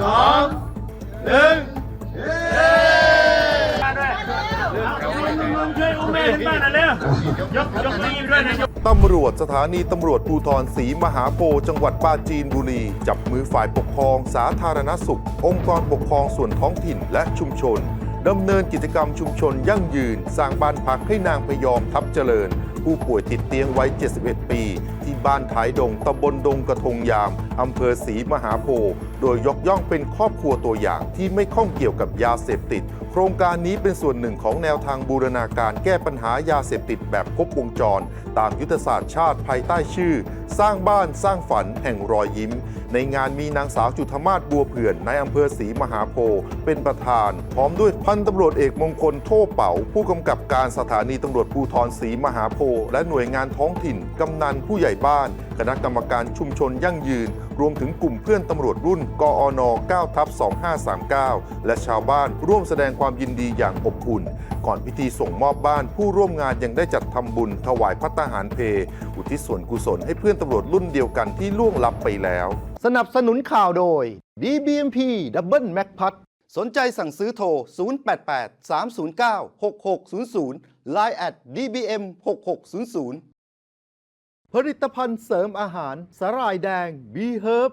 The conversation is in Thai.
สองหนึ่งตำรวจสถานีตำรวจภูธรศรีมหาโพธิ์จังหวัดปราจีนบุรี จับมือฝ่ายปกครอง สาธารณสุข องค์กรปกครองส่วนท้องถิ่นและชุมชนดำเนินกิจกรรมชุมชนยั่งยืน สร้างบ้านพักให้นางพยอมทับเจริญ ผู้ป่วยติดเตียงวัย 71 ปี ที่บ้านท้ายดงตำบลดงกระทงยามอำเภอศรีมหาโพธิ์ โดยยกย่องเป็นครอบครัวตัวอย่างที่ไม่ข้องเกี่ยวกับยาเสพติด โครงการนี้เป็นส่วนหนึ่งของแนวทางบูรณาการแก้ปัญหายาเสพติดแบบครบวงจร ตามยุทธศาสตร์ชาติภายใต้ชื่อ สร้างบ้านสร้างฝันแห่งรอยยิ้ม ในงานมีนางสาวจุธมาศบัวเผื่อนในอำเภอศรีมหาโพธิ์เป็นประธาน พร้อมด้วยพันตำรวจเอกมงคลโทเป๋าผู้กำกับการสถานีตำรวจภูธรศรีมหาโพธิ์และหน่วยงานท้องถิ่นกำนันผู้ใหญ่บ้าน คณะกรรมการชุมชนยั่งยืน รวมถึงกลุ่มเพื่อนตำรวจรุ่นกอน9ทับ2539 และชาวบ้านร่วมแสดงความยินดีอย่างอบอุ่น ก่อนพิธีส่งมอบบ้านผู้ร่วมงานยังได้จัดทำบุญถวายพัตตาหารเพ อุทิศส่วนกุศลให้เพื่อนตำรวจรุ่นเดียวกันที่ล่วงลับไปแล้ว สนับสนุนข่าวโดย DBMP Double Mac p a t สนใจสั่งซื้อโทร 088 309 6600 Line at DBM 6600ผลิตภัณฑ์เสริมอาหารสาหร่ายแดง B Herb